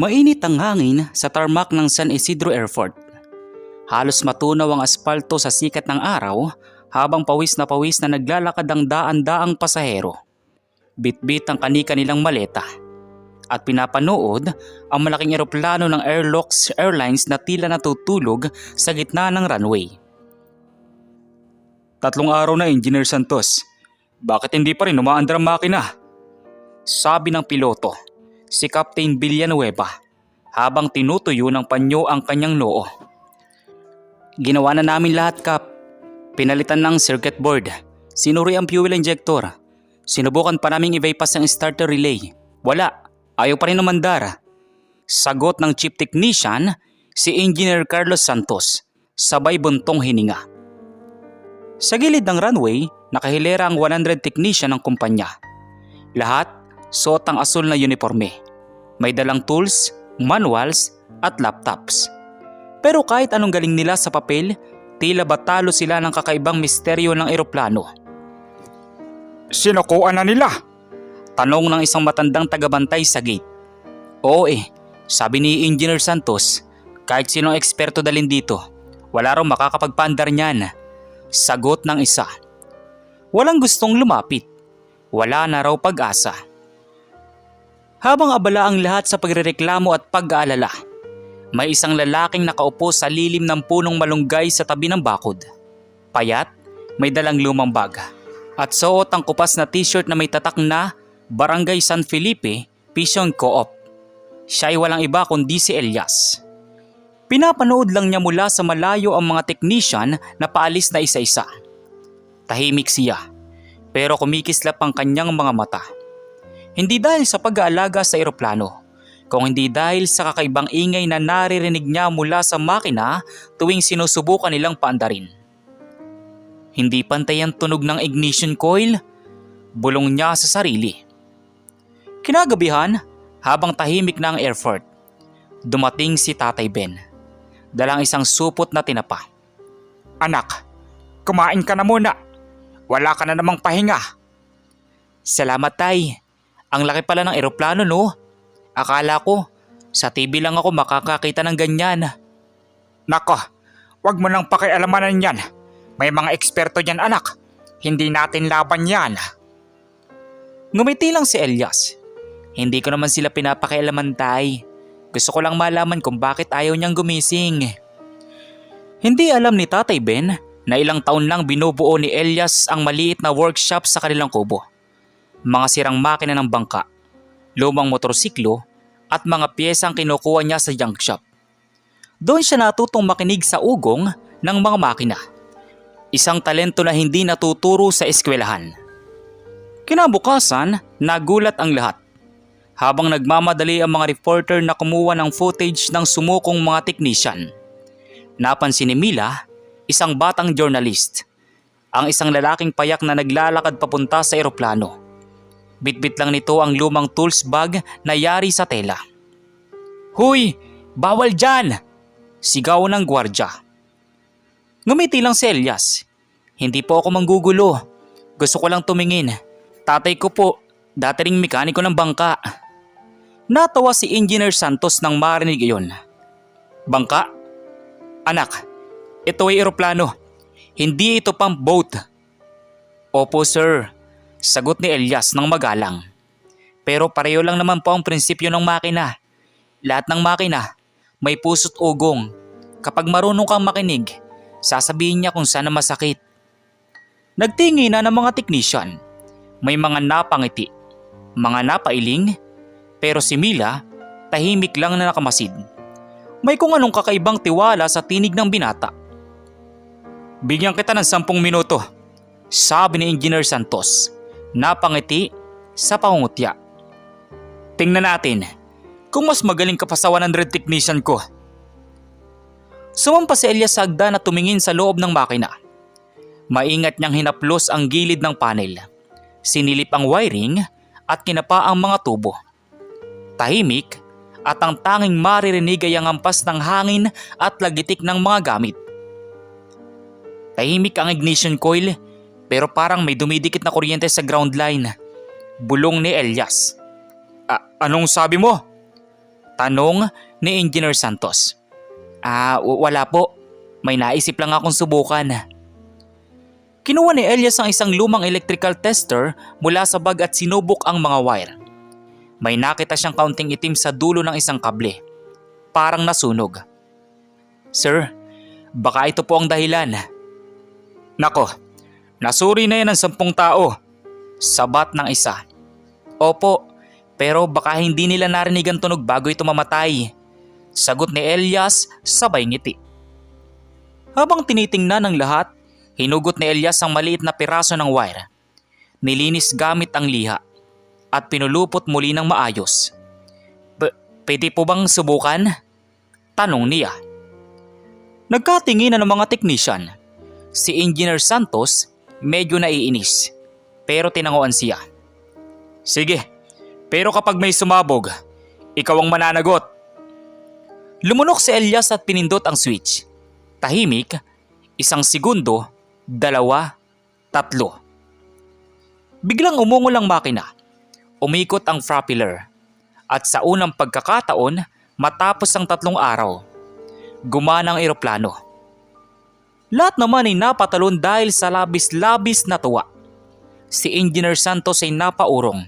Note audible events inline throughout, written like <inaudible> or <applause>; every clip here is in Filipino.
Mainit ang hangin sa tarmac ng San Isidro Airport. Halos matunaw ang aspalto sa sikat ng araw habang pawis na pawis na naglalakad ang daan-daang pasahero. Bitbit ang kani-kanilang maleta. At pinapanood ang malaking eroplano ng Airlux Airlines na tila natutulog sa gitna ng runway. Tatlong araw na, Engineer Santos. Bakit hindi pa rin umaandar ang makina? Sabi ng piloto, si Captain Villanueva, habang tinutuyo ng panyo ang kanyang noo. Ginawa na namin lahat, Cap. Pinalitan ng circuit board. Sinuri ang fuel injector. Sinubukan pa naming i-bypass ang starter relay. Wala. Ayaw pa rin umandar. Sagot ng chief technician, si Engineer Carlos Santos. Sabay buntong hininga. Sa gilid ng runway, nakahilera ang 100 technician ng kumpanya. Lahat, suot ang asul na uniforme. May dalang tools, manuals, at laptops. Pero kahit anong galing nila sa papel, tila batalo sila ng kakaibang misteryo ng eroplano. Sinukuan na nila? Tanong ng isang matandang tagabantay sa gate. Oo eh, sabi ni Engineer Santos, kahit sinong eksperto dalin dito, wala raw makakapagpaandar niyan. Sagot ng isa. Walang gustong lumapit. Wala na raw pag-asa. Habang abala ang lahat sa pagrereklamo at pag-aalala, may isang lalaking nakaupo sa lilim ng punong malunggay sa tabi ng bakod. Payat, may dalang lumang bag. At suot ang kupas na t-shirt na may tatak na Barangay San Felipe, Vision Co-op. Siya ay walang iba kundi si Elias. Pinapanood lang niya mula sa malayo ang mga technician na paalis na isa-isa. Tahimik siya, pero kumikislap ang kanyang mga mata. Hindi dahil sa pag-aalaga sa eroplano, kung hindi dahil sa kakaibang ingay na naririnig niya mula sa makina tuwing sinusubukan nilang paandarin. Hindi pantay ang tunog ng ignition coil, bulong niya sa sarili. Kinagabihan, habang tahimik na ang airport, dumating si Tatay Ben. Dalang isang supot na tinapa. Anak, kumain ka na muna. Wala ka na namang pahinga. Salamat tay. Ang laki pala ng eroplano no. Akala ko, sa TV lang ako makakakita ng ganyan. Nako, wag mo nang pakialamanan yan. May mga eksperto yan anak. Hindi natin laban yan. Ngumiti lang si Elias. Hindi ko naman sila pinapakialaman tay. Gusto ko lang malaman kung bakit ayaw niyang gumising. Hindi alam ni Tatay Ben na ilang taon lang binubuo ni Elias ang maliit na workshop sa kanilang kubo. Mga sirang makina ng bangka, lumang motorsiklo at mga piyesang kinukuha niya sa junk shop. Doon siya natutong makinig sa ugong ng mga makina. Isang talento na hindi natuturo sa eskwelahan. Kinabukasan, nagulat ang lahat. Habang nagmamadali ang mga reporter na kumuha ng footage ng sumukong mga technician. Napansin ni Mila, isang batang journalist, ang isang lalaking payak na naglalakad papunta sa eroplano. Bitbit lang nito ang lumang tools bag na yari sa tela. Huy! Bawal dyan! Sigaw ng gwardya. Ngumiti lang si Elias. Hindi po ako manggugulo. Gusto ko lang tumingin. Tatay ko po, dati ring mekaniko ng bangka. Natawa si Engineer Santos nang marinig iyon. Bangka? Anak, ito ay eroplano. Hindi ito pang boat. Opo sir, sagot ni Elias ng magalang. Pero pareho lang naman po ang prinsipyo ng makina. Lahat ng makina, may puso't ugong. Kapag marunong kang makinig, sasabihin niya kung saan masakit. Nagtingi na ng mga technician. May mga napangiti, mga napailing, pero si Mila, tahimik lang na nakamasid. May kung anong kakaibang tiwala sa tinig ng binata. Bigyan kita ng sampung minuto, sabi ni Engineer Santos, napangiti sa pangungutya. Tingnan natin kung mas magaling ka pa sa 100 technician ko. Sumampa si Elias Sagda na tumingin sa loob ng makina. Maingat niyang hinaplos ang gilid ng panel. Sinilip ang wiring at kinapa ang mga tubo. Tahimik at ang tanging maririnig ay ang ampas ng hangin at lagitik ng mga gamit. Tahimik ang ignition coil pero parang may dumidikit na kuryente sa ground line. Bulong ni Elias. "A- anong sabi mo? Tanong ni Engineer Santos. Ah, wala po. May naisip lang akong subukan. Kinuha ni Elias ang isang lumang electrical tester mula sa bag at sinubok ang mga wire. May nakita siyang kaunting itim sa dulo ng isang kable. Parang nasunog. Sir, baka ito po ang dahilan. Nako, nasuri na yan ng sampung tao. Sabat ng isa. Opo, pero baka hindi nila narinig ang tunog bago ito mamatay. Sagot ni Elias sabay ngiti. Habang tinitingnan ng lahat, hinugot ni Elias ang maliit na piraso ng wire. Nilinis gamit ang liha at pinulupot muli ng maayos. Pwede po bang subukan? Tanong niya. Nagkatingin ng mga teknisyan. Si Engineer Santos medyo naiinis pero tinanguan siya. Sige, pero kapag may sumabog, ikaw ang mananagot. Lumunok si Elias at pinindot ang switch. Tahimik, isang segundo, dalawa, tatlo. Biglang umungol ang makina. Umikot ang propeller. At sa unang pagkakataon, matapos ang tatlong araw, gumana ang eroplano. Lahat naman ay napatalon dahil sa labis-labis na tuwa. Si Engineer Santos ay napaurong.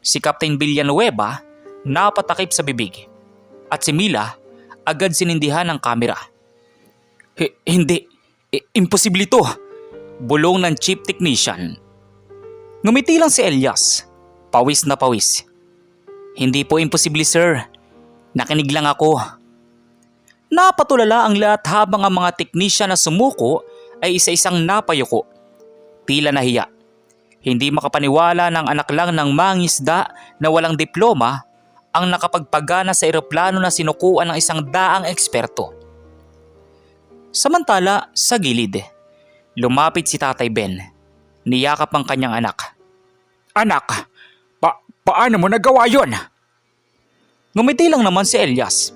Si Captain Villanueva napatakip sa bibig. At si Mila agad sinindihan ng kamera. Hindi, I- imposible ito. Bulong ng chief technician. Ngumiti lang si Elias. Pawis na pawis. Hindi po imposible sir. Nakinig lang ako. Napatulala ang lahat habang ang mga teknisyan na sumuko ay isa-isang napayuko. Tila nahiya. Hindi makapaniwala ng anak lang ng mangisda na walang diploma ang nakapagpagana sa eroplano na sinukuan ng isang daang eksperto. Samantala, sa gilid, lumapit si Tatay Ben. Niyakap ang kanyang anak. Anak, pa paano mo nagawa yon? Ngumiti lang naman si Elias.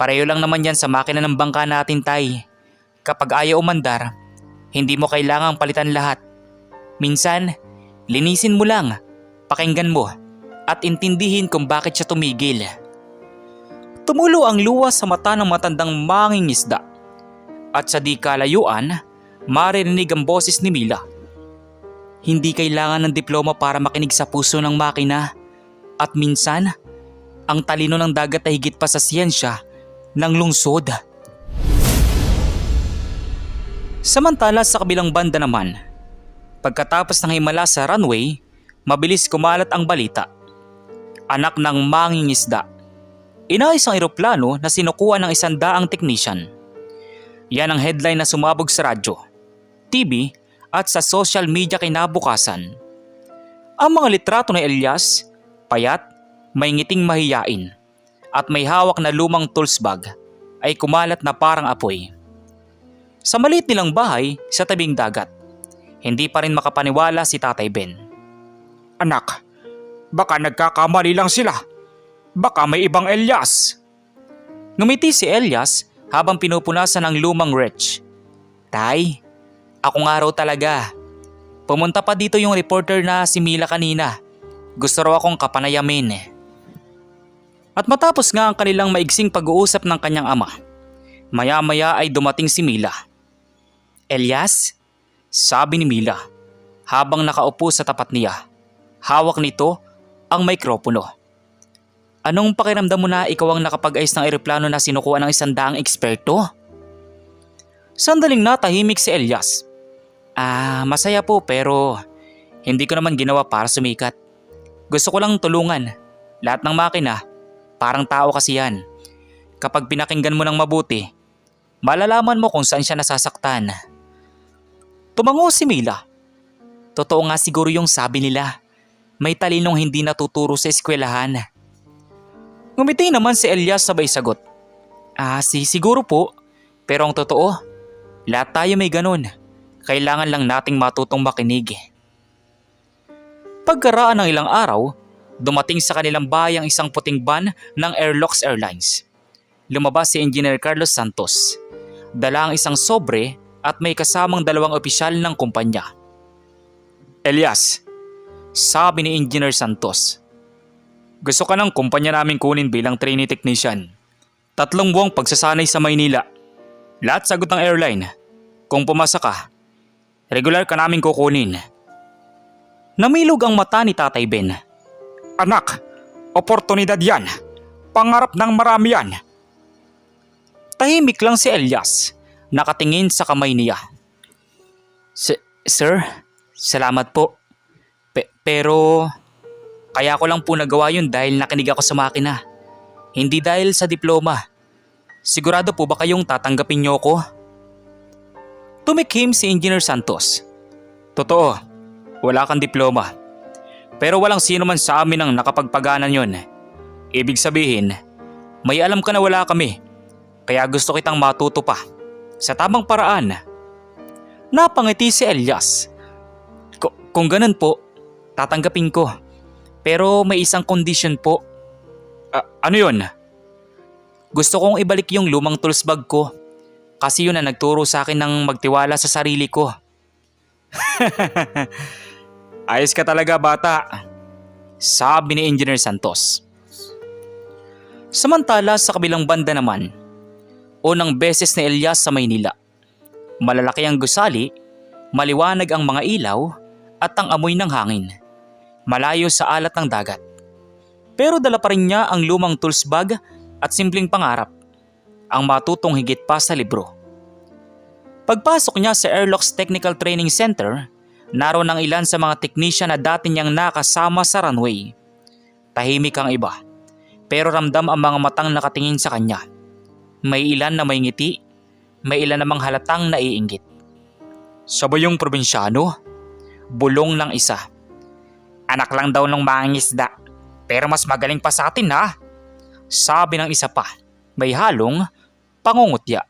Pareho lang naman yan sa makina ng bangka natin, Tay. Kapag ayaw umandar, hindi mo kailangang palitan lahat. Minsan, linisin mo lang, pakinggan mo, at intindihin kung bakit siya tumigil. Tumulo ang luwa sa mata ng matandang mangingisda. At sa di kalayuan, maririnig ang boses ni Mila. Hindi kailangan ng diploma para makinig sa puso ng makina. At minsan, ang talino ng dagat ay higit pa sa siyensya ng lungsod. Samantala sa kabilang banda naman, pagkatapos ng himala sa runway, mabilis kumalat ang balita. Anak ng mangingisda. Inayos ang eroplano na sinukuha ng isang daang technician. Yan ang headline na sumabog sa radyo, TV at sa social media kinabukasan. Ang mga litrato ni Elias, payat, may ngiting mahiyain, at may hawak na lumang tools bag ay kumalat na parang apoy. Sa maliit nilang bahay sa tabing dagat, hindi pa rin makapaniwala si Tatay Ben. Anak, baka nagkakamali lang sila. Baka may ibang Elias. Ngumiti si Elias habang pinupunasan ang lumang wretch. Tay, ako nga raw talaga. Pumunta pa dito yung reporter na si Mila kanina. Gusto raw akong kapanayamin eh. At matapos nga ang kanilang maigsing pag-uusap ng kanyang ama, maya-maya ay dumating si Mila. Elias? Sabi ni Mila habang nakaupo sa tapat niya. Hawak nito ang mikropono. Anong pakiramdam mo na ikaw ang nakapag-ayos ng eroplano na sinukuha ng isang daang eksperto? Sandaling natahimik si Elias. Ah, masaya po pero hindi ko naman ginawa para sumikat. Gusto ko lang tulungan. Lahat ng makina, parang tao kasi yan. Kapag pinakinggan mo ng mabuti, malalaman mo kung saan siya nasasaktan. Tumango si Mila. Totoo nga siguro yung sabi nila. May talinong hindi natuturo sa eskwelahan. Ngumiti naman si Elias sabay sagot. Ah, si siguro po. Pero ang totoo, lahat tayo may ganun. Kailangan lang nating matutong makinig. Pagkaraan ng ilang araw, dumating sa kanilang bahay ang isang puting van ng Airlux Airlines. Lumabas si Engineer Carlos Santos. Dala ang isang sobre at may kasamang dalawang opisyal ng kumpanya. Elias, sabi ni Engineer Santos. Gusto ka ng kumpanya namin kunin bilang trainee technician. Tatlong buwang pagsasanay sa Maynila. Lahat sagot ng airline. Kung pumasa ka, regular ka namin kukunin. Namilog ang mata ni Tatay Ben. Anak, oportunidad yan. Pangarap ng marami yan. Tahimik lang si Elias, nakatingin sa kamay niya. S- Sir, salamat po. Pe- pero, kaya ko lang po nagawa yun dahil nakinig ako sa makina. Hindi dahil sa diploma. Sigurado po ba kayong tatanggapin niyo ko? Tumikhim si Engineer Santos. Totoo, wala kang diploma. Pero walang sino man sa amin ang nakapagpaganan yon. Ibig sabihin, may alam ka na wala kami. Kaya gusto kitang matuto pa. Sa tamang paraan. Napangiti si Elias. K- kung ganun po, tatanggapin ko. Pero may isang condition po. Ah, ano yun? Gusto kong ibalik yung lumang tools bag ko. Kasi yun ang nagturo sa akin ng magtiwala sa sarili ko. <laughs> Ayos ka talaga bata. Sabi ni Engineer Santos. Samantala sa kabilang banda naman, unang beses ni Elias sa Maynila. Malalaki ang gusali, maliwanag ang mga ilaw at ang amoy ng hangin. Malayo sa alat ng dagat. Pero dala pa rin niya ang lumang tools bag at simpleng pangarap, ang matutong higit pa sa libro. Pagpasok niya sa Airlocks Technical Training Center, naroon ang ilan sa mga technician na dati niyang nakasama sa runway. Tahimik ang iba, pero ramdam ang mga matang nakatingin sa kanya. May ilan na may ngiti, may ilan namang halatang naiinggit. Sabay yung probinsyano, bulong ng isa. Anak lang daw ng mangingisda, pero mas magaling pa sa atin ha. Sabi ng isa pa, may halong pangungutya.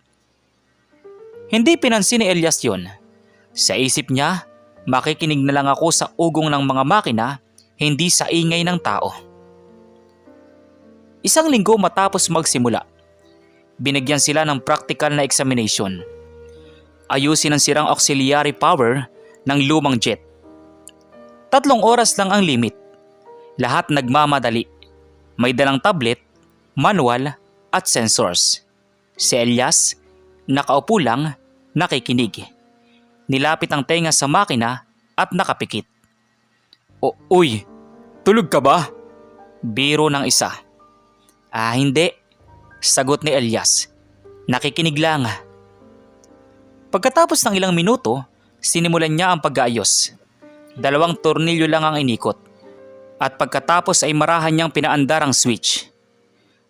Hindi pinansin ni Elias yun. Sa isip niya, makikinig na lang ako sa ugong ng mga makina, hindi sa ingay ng tao. Isang linggo matapos magsimula, binigyan sila ng practical na examination. Ayusin ang sirang auxiliary power ng lumang jet. Tatlong oras lang ang limit. Lahat nagmamadali. May dalang tablet, manual at sensors. Si Elias, nakaupo lang, nakikinig. Nilapit ang tenga sa makina at nakapikit. O, uy, tulog ka ba? Biro ng isa. Ah, hindi. Sagot ni Elias. Nakikinig lang. Pagkatapos ng ilang minuto, sinimulan niya ang pag-aayos. Dalawang tornilyo lang ang inikot. At pagkatapos ay marahan niyang pinaandar ang switch.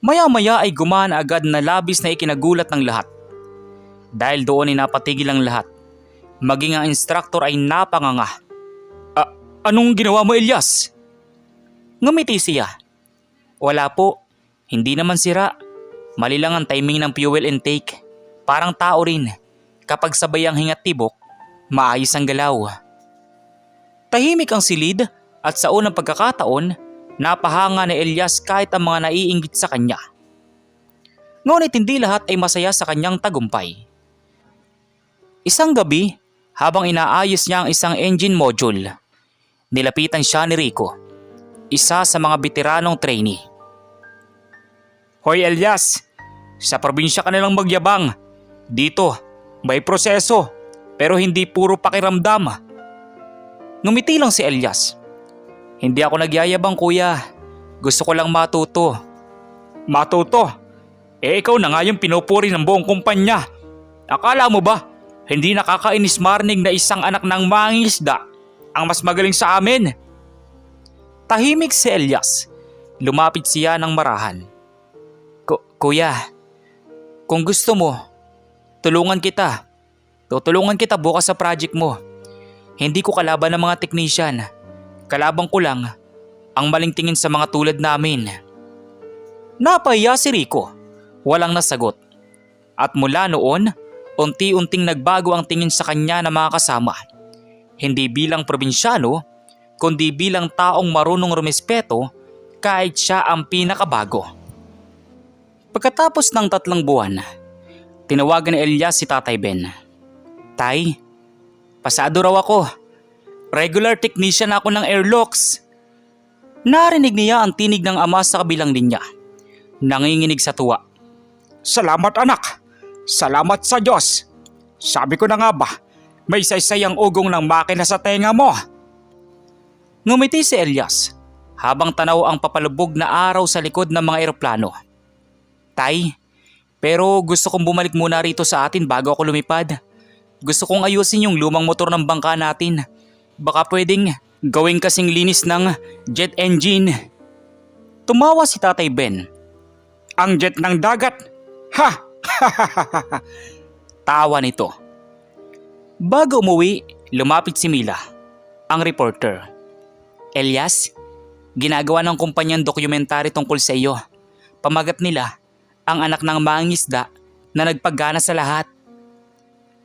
Maya-maya ay gumana agad na labis na ikinagulat ng lahat. Dahil doon ay napatigil ang lahat. Maging ang instructor ay napanganga. "A- anong ginawa mo Elias? Ngumiti siya. Wala po, hindi naman sira. Mali lang ang timing ng fuel intake. Parang tao rin. Kapag sabay ang hingat tibok, maayos ang galaw. Tahimik ang silid at sa unang pagkakataon, napahanga ni Elias kahit ang mga naiinggit sa kanya. Ngunit hindi lahat ay masaya sa kanyang tagumpay. Isang gabi, habang inaayos niya ang isang engine module, nilapitan siya ni Rico, isa sa mga veteranong trainee. Hoy Elias, sa probinsya ka nalang magyabang. Dito, may proseso, pero hindi puro pakiramdam. Ngumiti lang si Elias. Hindi ako nagyayabang kuya. Gusto ko lang matuto. Matuto? Eh ikaw na nga yung pinupuri ng buong kumpanya. Akala mo ba, hindi nakakainis marinig na isang anak ng mangingisda ang mas magaling sa amin? Tahimik si Elias. Lumapit siya ng marahan. Ku- kuya, kung gusto mo, tulungan kita. Tutulungan kita bukas sa project mo. Hindi ko kalaban ng mga technician. Kalabang ko lang ang maling tingin sa mga tulad namin. Napahiya si Rico. Walang nasagot. At mula noon, unti-unting nagbago ang tingin sa kanya ng mga kasama. Hindi bilang probinsyano, kundi bilang taong marunong rumespeto kahit siya ang pinakabago. Pagkatapos ng tatlong buwan, tinawagan ni Elias si Tatay Ben. Tay, pasado raw ako. Regular technician ako ng airlocks. Narinig niya ang tinig ng ama sa kabilang linya. Nanginginig sa tuwa. Salamat anak. Salamat sa Diyos. Sabi ko na nga ba, may saysay ugong ng makina sa tenga mo. Ngumiti si Elias habang tanaw ang papalubog na araw sa likod ng mga eroplano. Tay, pero gusto kong bumalik muna rito sa atin bago ako lumipad. Gusto kong ayusin yung lumang motor ng bangka natin. Baka pwedeng gawing kasing linis ng jet engine. Tumawa si Tatay Ben. Ang jet ng dagat. Ha! <laughs> Tawa nito. Bago umuwi, lumapit si Mila, ang reporter. Elias, ginagawa ng kumpanyang dokumentary tungkol sa iyo. Pamagat nila, ang anak ng mangisda na nagpagana sa lahat.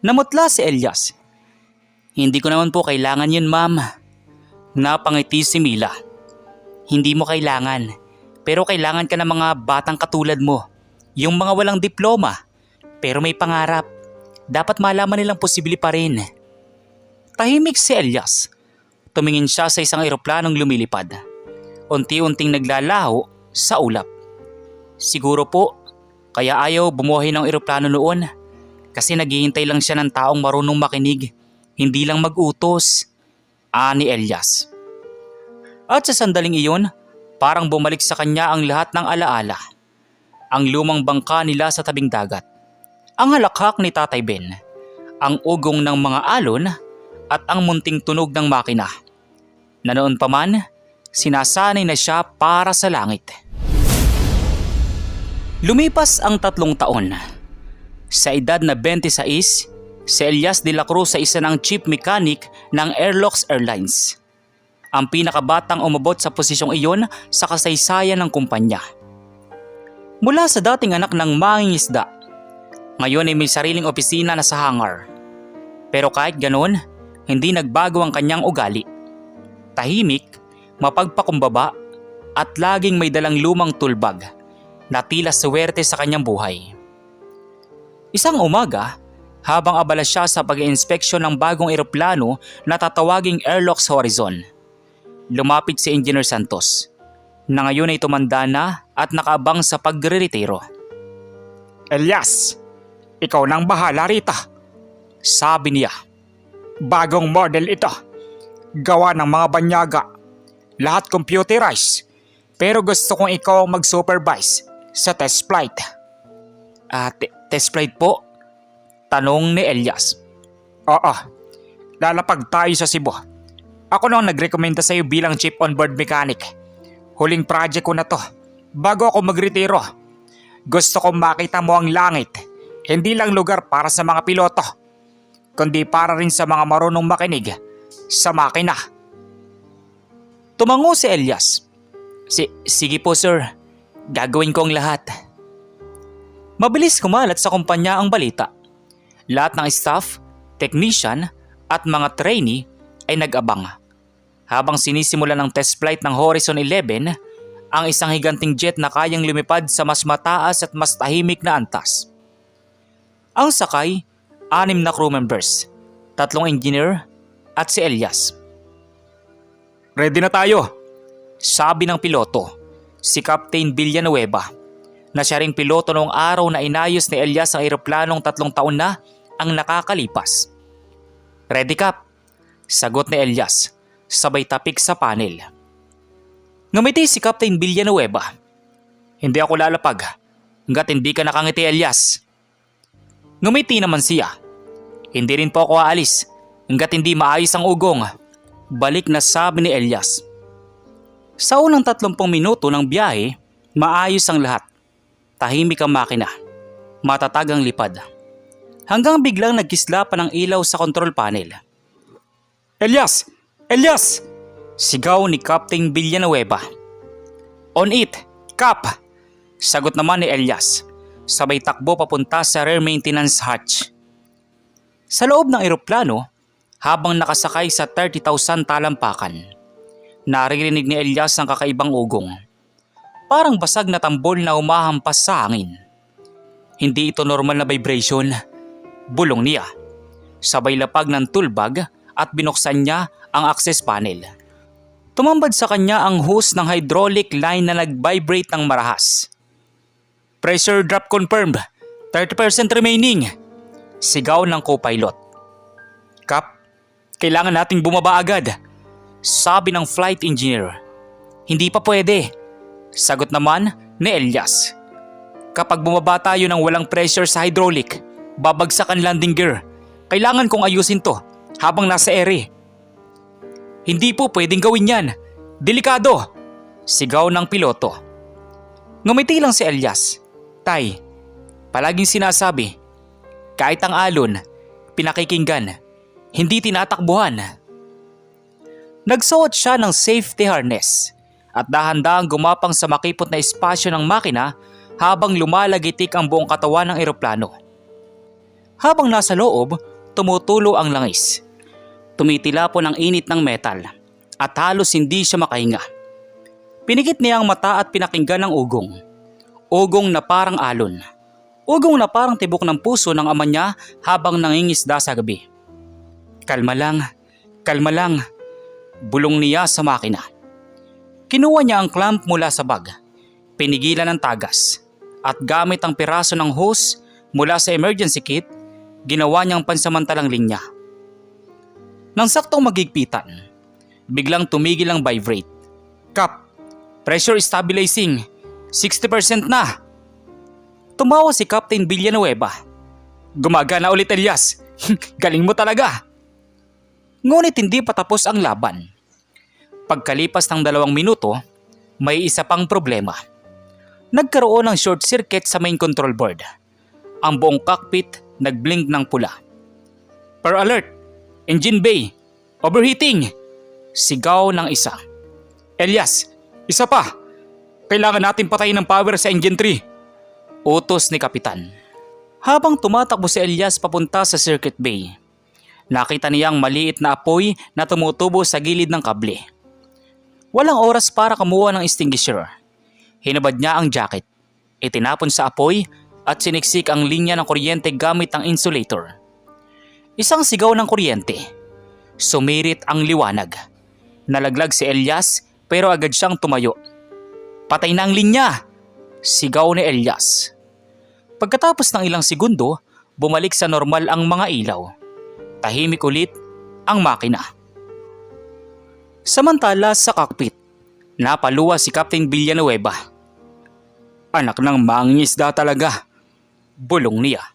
Namutla si Elias. Hindi ko naman po kailangan yun, ma'am. Napangiti si Mila. Hindi mo kailangan, pero kailangan ka ng mga batang katulad mo. Yung mga walang diploma, pero may pangarap. Dapat malaman nilang posible pa rin. Tahimik si Elias. Tumingin siya sa isang eroplanong lumilipad. Unti-unting naglalaho sa ulap. Siguro po, kaya ayaw bumuhay ng eroplano noon. Kasi naghihintay lang siya ng taong marunong makinig, hindi lang mag-utos. Ani Elias. At sa sandaling iyon, parang bumalik sa kanya ang lahat ng alaala. Ang lumang bangka nila sa tabing dagat ang halakhak ni Tatay Ben, ang ugong ng mga alon at ang munting tunog ng makina. Na noon pa man, sinasanay na siya para sa langit. Lumipas ang tatlong taon. Sa edad na 26, si Elias de la Cruz sa isa ng chief mechanic ng Airlocks Airlines. Ang pinakabatang umabot sa posisyong iyon sa kasaysayan ng kumpanya. Mula sa dating anak ng mangingisda ngayon ay may sariling opisina na sa hangar. Pero kahit ganoon, hindi nagbago ang kanyang ugali. Tahimik, mapagpakumbaba, at laging may dalang lumang tulbag na tila swerte sa kanyang buhay. Isang umaga, habang abala siya sa pag-inspeksyon ng bagong eroplano na tatawaging Airlocks Horizon, lumapit si Engineer Santos na ngayon ay tumanda na at nakaabang sa pagre-retiro. Elias, ikaw nang bahala rito. Sabi niya, Bagong model ito. Gawa ng mga banyaga. Lahat computerized. Pero gusto kong ikaw ang mag-supervise sa test flight. ah, te- test flight po? Tanong ni Elias. Oo. Lalapag tayo sa Cebu. Ako nang nagrekomenda sa iyo bilang chief on-board mechanic. Huling project ko na to. Bago ako magretiro. Gusto kong makita mo ang langit. Hindi lang lugar para sa mga piloto. Kundi para rin sa mga marunong makinig sa makina. Tumango si Elias. Si sige po sir, gagawin ko ang lahat. Mabilis kumalat sa kumpanya ang balita. Lahat ng staff, technician at mga trainee ay nag-abang. Habang sinisimulan ng test flight ng Horizon 11, ang isang higanting jet na kayang lumipad sa mas mataas at mas tahimik na antas. Ang sakay, anim na crew members, tatlong engineer at si Elias. Ready na tayo. Sabi ng piloto, si Captain Villanueva, na siya ring piloto noong araw na inayos ni Elias ang eroplanong tatlong taon na ang nakakalipas. Ready Cap, sagot ni Elias, sabay tapik sa panel. Ngumiti si Captain Villanueva. Hindi ako lalapag, hanggat hindi ka nakangiti Elias. Ngumiti naman siya. Hindi rin po ako aalis, hanggat hindi maayos ang ugong. Balik na sabi ni Elias. Sa unang 30 minuto ng biyahe, maayos ang lahat. Tahimik ang makina. Matatag ang lipad. Hanggang biglang nagkislapan ng ilaw sa control panel. Elias! Elias! Sigaw ni Captain Villanueva. On it, Cap! Sagot naman ni Elias. Sabay takbo papunta sa rear maintenance hatch. Sa loob ng eroplano, habang nakasakay sa 30,000 talampakan, naririnig ni Elias ang kakaibang ugong. Parang basag na tambol na umahampas sa hangin. Hindi ito normal na vibration. Bulong niya. Sabay lapag ng tulbag at binuksan niya ang access panel. Tumambad sa kanya ang hose ng hydraulic line na nag-vibrate ng marahas. Pressure drop confirmed. 30% remaining. Sigaw ng co-pilot. Kap, kailangan nating bumaba agad. Sabi ng flight engineer. Hindi pa pwede. Sagot naman ni Elias. Kapag bumaba tayo ng walang pressure sa hydraulic, babagsak ang landing gear. Kailangan kong ayusin to habang nasa ere. Hindi po pwedeng gawin yan. Delikado! Sigaw ng piloto. Ngumiti lang si Elias. Tay, palaging sinasabi, kahit ang alon, pinakikinggan, hindi tinatakbuhan. Nagsuot siya ng safety harness at dahan-dahang gumapang sa makipot na espasyo ng makina habang lumalagitik ang buong katawan ng eroplano. Habang nasa loob, tumutulo ang langis. Tumitila po ng init ng metal at halos hindi siya makahinga. Pinikit niya ang mata at pinakinggan ang ugong. Ugong na parang alon. Ugong na parang tibok ng puso ng ama niya habang nangingisda sa gabi. Kalma lang, kalma lang. Bulong niya sa makina. Kinuha niya ang clamp mula sa bag. Pinigilan ng tagas. At gamit ang piraso ng hose mula sa emergency kit, ginawa niyang pansamantalang linya. Nang saktong magigpitan, biglang tumigil ang vibrate. Kap, pressure stabilizing. 60% na. Tumawa si Captain Villanueva. Gumagana ulit Elias. <laughs> Galing mo talaga. Ngunit hindi pa tapos ang laban. Pagkalipas ng dalawang minuto, may isa pang problema. Nagkaroon ng short circuit sa main control board. Ang buong cockpit nagblink ng pula. Per alert! Engine bay! Overheating! Sigaw ng isa. Elias, isa pa! Kailangan natin patayin ng power sa engine 3. Utos ni Kapitan. Habang tumatakbo si Elias papunta sa circuit bay, nakita niyang maliit na apoy na tumutubo sa gilid ng kable. Walang oras para kumuha ng extinguisher. Hinabad niya ang jacket, itinapon sa apoy at siniksik ang linya ng kuryente gamit ang insulator. Isang sigaw ng kuryente. Sumirit ang liwanag. Nalaglag si Elias pero agad siyang tumayo. Patay na ang linya! Sigaw ni Elias. Pagkatapos ng ilang segundo, bumalik sa normal ang mga ilaw. Tahimik ulit ang makina. Samantala sa cockpit, napaluwa si Captain Villanueva. Anak ng mangingisda talaga. Bulong niya.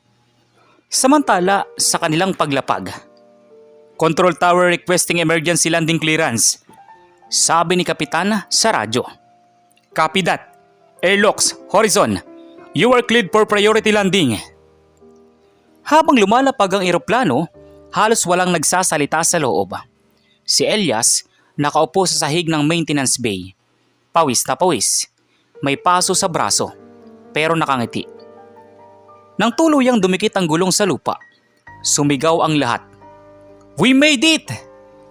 Samantala sa kanilang paglapag. Control tower requesting emergency landing clearance. Sabi ni Kapitan sa radyo. Copy that. Airlocks, horizon. You are cleared for priority landing. Habang lumalapag ang eroplano, halos walang nagsasalita sa loob. Si Elias nakaupo sa sahig ng maintenance bay. Pawis na pawis. May paso sa braso, pero nakangiti. Nang tuluyang dumikit ang gulong sa lupa, sumigaw ang lahat. We made it!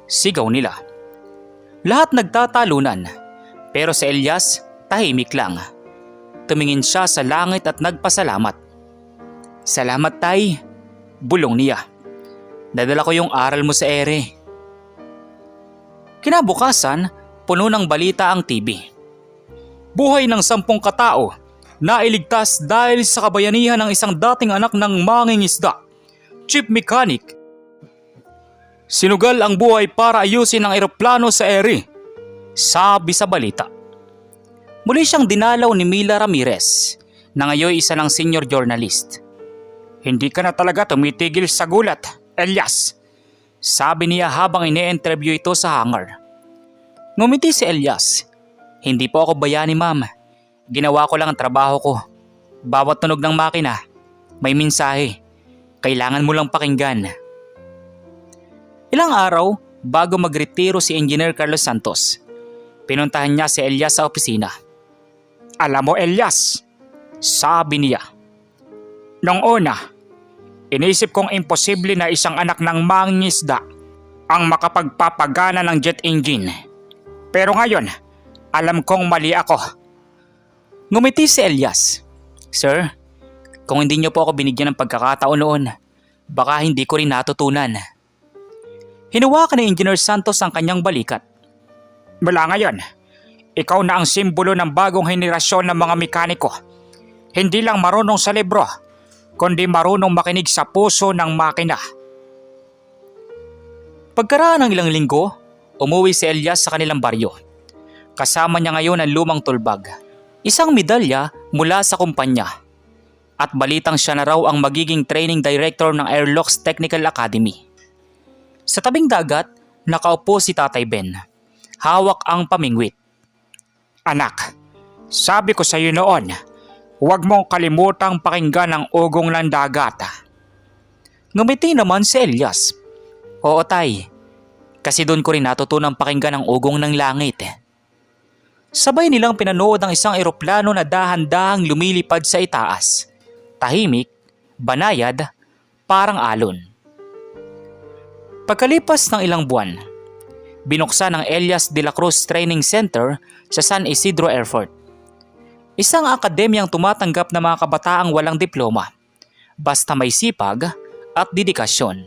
Sigaw nila. Lahat nagtatalunan, pero si Elias tahimik lang. Tumingin siya sa langit at nagpasalamat. Salamat tay, bulong niya. Nadala ko yung aral mo sa ere. Kinabukasan, puno ng balita ang TV. Buhay ng sampung katao na iligtas dahil sa kabayanihan ng isang dating anak ng mangingisda, chief mechanic. Sinugal ang buhay para ayusin ang eroplano sa ere, sabi sa balita. Muli siyang dinalaw ni Mila Ramirez na ngayon isa ng senior journalist. Hindi ka na talaga tumitigil sa gulat, Elias. Sabi niya habang ine-interview ito sa hangar. Ngumiti si Elias. Hindi po ako bayani ma'am. Ginawa ko lang ang trabaho ko. Bawat tunog ng makina, may mensahe. Kailangan mo lang pakinggan. Ilang araw bago magretiro si Engineer Carlos Santos, pinuntahan niya si Elias sa opisina. Alam mo Elias, sabi niya. Nung una, inisip kong imposible na isang anak ng mangingisda ang makapagpapagana ng jet engine. Pero ngayon, alam kong mali ako. Ngumiti si Elias. Sir, kung hindi niyo po ako binigyan ng pagkakataon noon, baka hindi ko rin natutunan. Hinuwakan ni Engineer Santos ang kanyang balikat. Mula ngayon, ikaw na ang simbolo ng bagong henerasyon ng mga mekaniko. Hindi lang marunong sa libro, kundi marunong makinig sa puso ng makina. Pagkaraan ng ilang linggo, umuwi si Elias sa kanilang baryo. Kasama niya ngayon ang lumang tulbag, isang medalya mula sa kumpanya. At balitang siya na raw ang magiging training director ng Airlocks Technical Academy. Sa tabing dagat, nakaupo si Tatay Ben. Hawak ang pamingwit. Anak, sabi ko sa iyo noon, huwag mong kalimutang pakinggan ang ugong ng dagat. Ngumiti naman si Elias. Oo tay, kasi doon ko rin natutunang pakinggan ang ugong ng langit. Sabay nilang pinanood ang isang eroplano na dahan-dahang lumilipad sa itaas. Tahimik, banayad, parang alon. Pagkalipas ng ilang buwan, binuksan ng Elias de la Cruz Training Center sa San Isidro Airport. Isang akademyang tumatanggap ng mga kabataang walang diploma, basta may sipag at dedikasyon.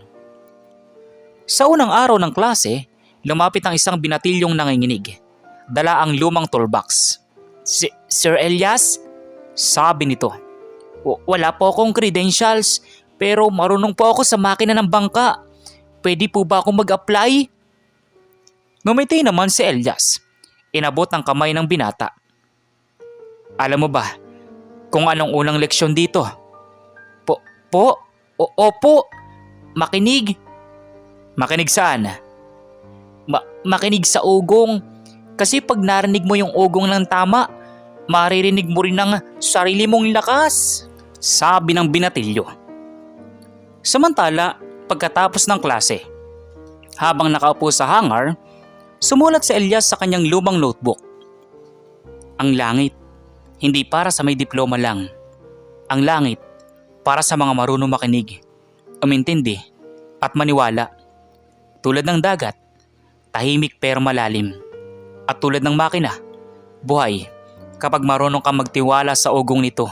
Sa unang araw ng klase, lumapit ang isang binatilyong nanginginig. Dala ang lumang toolbox. Si Sir Elias? Sabi nito. "W- Wala po akong credentials, pero marunong po ako sa makina ng bangka. Pwede po ba akong mag-apply? Ngumiti naman si Elias. Inabot ang kamay ng binata. Alam mo ba kung anong unang leksyon dito? Po, po, o, opo, makinig. Makinig saan? Ma- makinig sa ugong. Kasi pag narinig mo yung ugong ng tama, maririnig mo rin ang sarili mong lakas. Sabi ng binatilyo. Samantala, pagkatapos ng klase, habang nakaupo sa hangar, sumulat si Elias sa kanyang lumang notebook. Ang langit, hindi para sa may diploma lang. Ang langit, para sa mga marunong makinig, umintindi, at maniwala. Tulad ng dagat, tahimik pero malalim. At tulad ng makina, buhay kapag marunong kang magtiwala sa ugong nito.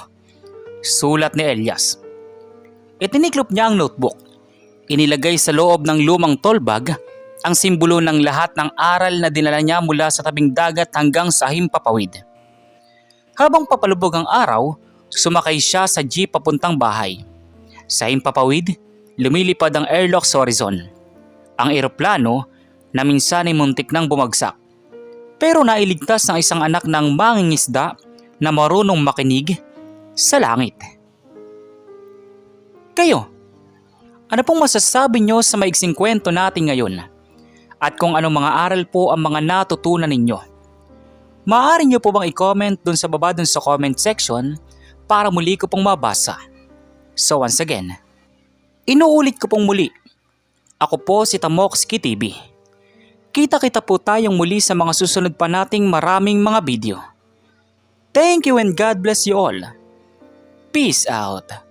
Sulat ni Elias. Itiniklop niya ang notebook. Inilagay sa loob ng lumang tolbag ang simbolo ng lahat ng aral na dinala niya mula sa tabing dagat hanggang sa himpapawid. Habang papalubog ang araw, sumakay siya sa jeep papuntang bahay. Sa himpapawid, lumilipad ang airlock sa horizon. Ang eroplano na minsan ay muntik nang bumagsak. Pero nailigtas ng isang anak ng mangingisda na marunong makinig sa langit. Kayo, ano pong masasabi nyo sa maiksing kwento natin ngayon? At kung anong mga aral po ang mga natutunan ninyo? Maaari nyo po bang i-comment dun sa baba dun sa comment section para muli ko pong mabasa? So once again, inuulit ko pong muli. Ako po si Tamoxki TV. Kita-kita po tayong muli sa mga susunod pa nating maraming mga video. Thank you and God bless you all. Peace out.